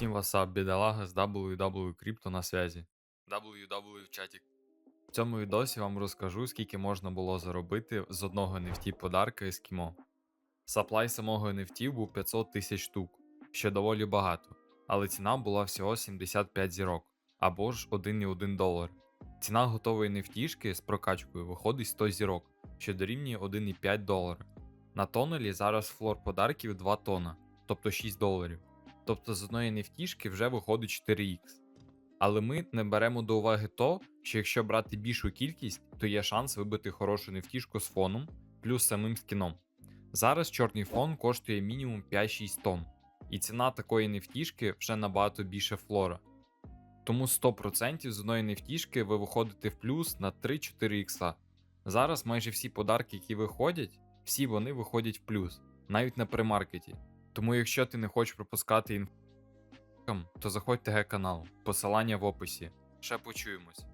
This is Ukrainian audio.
Усім васап, бідолага з WW Crypto на связі. WW в чаті. В цьому відосі вам розкажу, скільки можна було заробити з одного NFT подарка ескімо. Саплай самого NFT був 500 тисяч штук, що доволі багато, але ціна була всього 75 зірок, або ж 1,1 долар. Ціна готової NFT з прокачкою виходить 100 зірок, що дорівнює 1,5 долара. На тонелі зараз флор подарків 2 тона, тобто 6 доларів. Тобто з одної NFT вже виходить 4х. Але ми не беремо до уваги то, що якщо брати більшу кількість, то є шанс вибити хорошу NFT з фоном плюс самим скіном. Зараз чорний фон коштує мінімум 5-6 тонн, і ціна такої NFT вже набагато більше флора. Тому 100% з одної NFT ви виходите в плюс на 3-4 ікса. Зараз майже всі подарки, які виходять, всі вони виходять в плюс, навіть на премаркеті. Тому якщо ти не хочеш пропускати інфу, то заходь ТГ канал, посилання в описі. Ще почуємось.